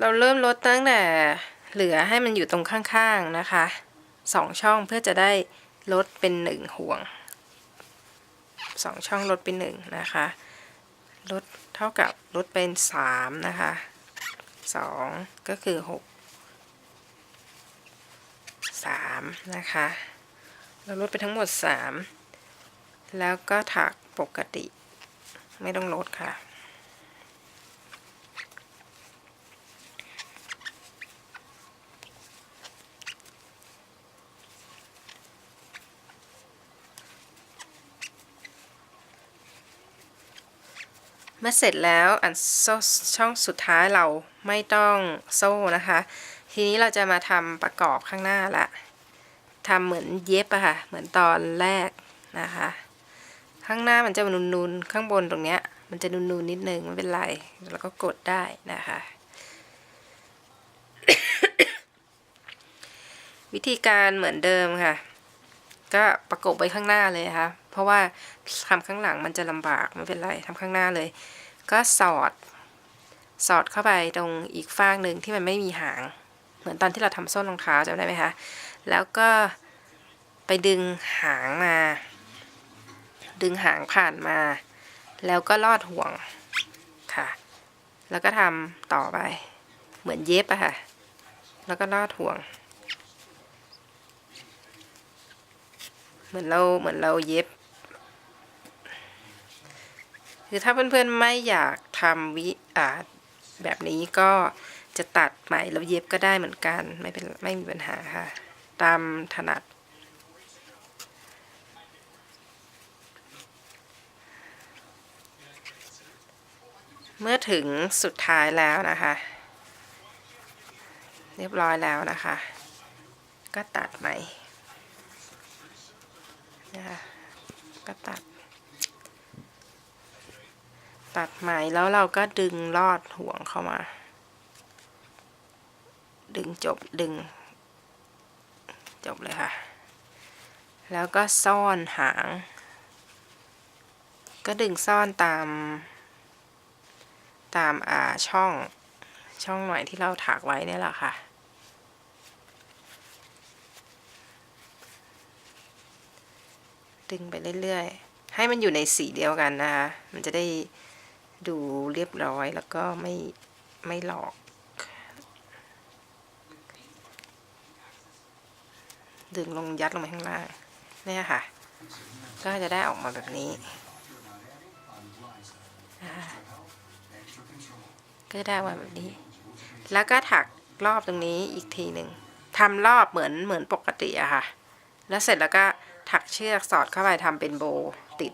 เราเริ่มลดตั้งแต่เหลือให้มันอยู่ตรงข้างๆนะคะสองช่องเพื่อจะได้ลดเป็นหนึ่งห่วงสองช่องลดเป็นหนึ่งนะคะลดเท่ากับลดเป็นสามนะคะสองก็คือหกสามนะคะ เราลดไปทั้งหมดสามแล้วก็ถักปกติ ไม่ต้องลดค่ะ เมื่อเสร็จแล้วอันโซ่ช่องสุดท้ายเราไม่ต้องโซ่นะคะ ทีนี้เราจะมาทำประกอบข้างหน้าละทำเหมือนเย็บอะค่ะ เหมือนตอนแรกนะคะ ข้างหน้ามันจะนูนๆข้างบนตรงเนี้ย มันจะนูนๆนิดนึงไม่เป็นไรแล้วก็กดได้นะคะวิธีการเหมือนเดิมค่ะ ก็ประกบไว้ข้างหน้าเลยค่ะ เพราะว่าทำข้างหลังมันจะลำบากไม่เป็นไรทำข้างหน้าเลย ก็สอด สอดเข้าไปตรงอีกฟางหนึ่งที่มันไม่มีหาง เหมือนตอนที่เราทำส้นรองเท้าจำได้ไหมคะ แล้วก็ไปดึงหางมา ดึงหางผ่านมา แล้วก็ลอดห่วงค่ะ แล้วก็ทำต่อไป เหมือนเย็บอะค่ะ แล้วก็ลอดห่วง เหมือนเราเหมือนเราเย็บ คือถ้าเพื่อนๆไม่อยากทำวิอ่าแบบนี้ก็จะตัดใหม่แล้วเย็บก็ได้เหมือนกัน ไม่เป็นไม่มีปัญหาค่ะ ตามถนัด เมื่อถึงสุดท้ายแล้วนะคะ เรียบร้อยแล้วนะคะ ก็ตัดใหม่ นะคะก็ตัด ตัดไหมแล้วเราก็ดึงลอดห่วงเข้ามา ดึงจบดึง จบเลยค่ะ แล้วก็ซ่อนหาง ก็ดึงซ่อนตาม ตามอ่าช่องช่องหน่อยที่เราถักไว้เนี่ยแหละค่ะ ดึงไปเรื่อยๆ ให้มันอยู่ในสีเดียวกันนะคะ มันจะได้ ดูเรียบร้อยแล้วก็ไม่ไม่หลอก ดึงลงยัดลงไปข้างล่าง เนี่ยค่ะ ก็จะได้ออกมาแบบนี้ ก็จะได้มาแบบนี้ แล้วก็ถักรอบตรงนี้อีกทีหนึ่งทำรอบเหมือนเหมือนปกติอะค่ะ แล้วเสร็จแล้วก็ถักเชือกสอดเข้าไปทำเป็นโบติด